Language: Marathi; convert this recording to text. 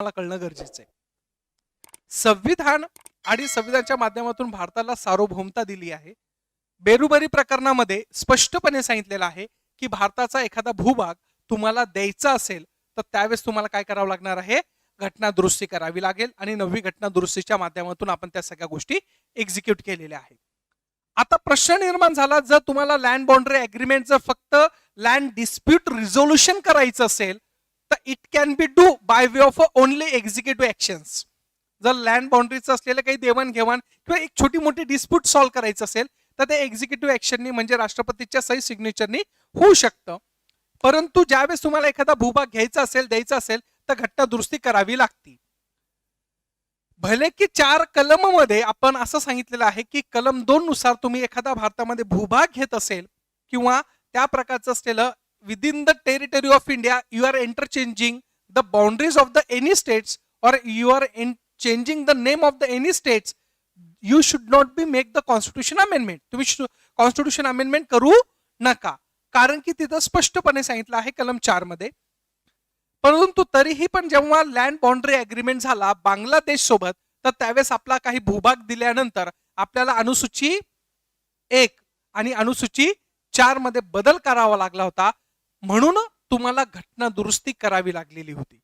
मला कळणं गरजेचं आहे. संविधान आणि संविधानाच्या माध्यमातून भारताला सार्वभौमता दिली आहे. बेरुबरी प्रकरणामध्ये स्पष्टपणे सांगितलेलं आहे की भारताचा एखादा भूभाग तुम्हाला द्यायचा असेल तर त्यावेळेस तुम्हाला काय करावं लागणार आहे? घटना दुरुस्ती करावी लागेल आणि नववी घटना दुरुस्तीच्या माध्यमातून आपण त्या सगळ्या गोष्टी एक्झिक्यूट केलेल्या आहेत. आता प्रश्न निर्माण झाला जर तुम्हाला लँड बाउंड्री अग्रीमेंट जर फक्त लँड डिस्प्यूट रिझोल्युशन करायचं असेल तर it can be do by way of only executive actions जर लँड बाउंड्रीचं असलेलं काही देवाणघेवाण किंवा एक छोटी मोठी डिस्प्यूट सॉल्व्ह करायचं असेल तर ते एक्झिक्युटिव्ह ऍक्शननी म्हणजे राष्ट्रपतीच्या सही सिग्नेचरनी होऊ शकतं. परंतु ज्यावेळेस तुम्हाला एखादा भूभाग घ्यायचा असेल द्यायचा असेल तर घटना दुरुस्ती करावी लागती. भले की चार कलममध्ये आपण असं सांगितलेलं आहे की कलम दोन नुसार तुम्ही एखादा भारतामध्ये भूभाग घेत असेल किंवा त्या प्रकारचं असलेलं within the territory of India you are the the of of the any states you you are changing the name of the any states you should not be make the constitution amendment तुम्ही कॉन्स्टिट्यूशन अमेंडमेंट करू नका. कारण की तिथं स्पष्टपणे सांगितलं आहे कलम चारमध्ये. परंतु तरीही पण जेव्हा लँड बाउंड्री अग्रीमेंट झाला बांगलादेश सोबत तर त्यावेळेस आपला काही भूभाग दिल्यानंतर आपल्याला अनुसूची एक आणि अनुसूची चारमध्ये बदल करावा लागला होता. म्हणून तुम्हाला घटना दुरुस्ती करावी लागलेली होती.